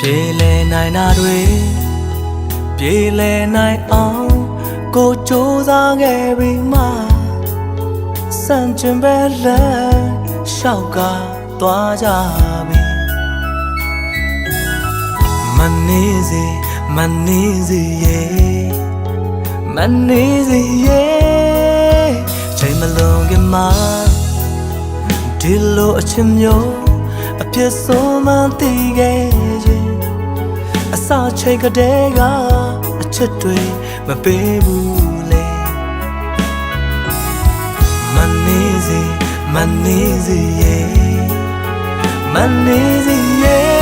ပြေလဲနိုင်တာတွေပြေလဲနိုင်အောင်ကိုကြိုးစားခဲ့ပြီးမှစံချင်ပဲလဲရှောက်ကသွားကြပြီမနေစီမနေစီရဲ့မနေစီရဲ့ချိန်မလုံးကမှဒီလိုအချင်းမျိုးအပြစ်ဆုံးမှသိခဲ့ခြင်းအ စာချိန်ကတည်းကအချစ်တွေမပေးဘူးလေမနေစီမနေစီရဲ့မနေစီရဲ့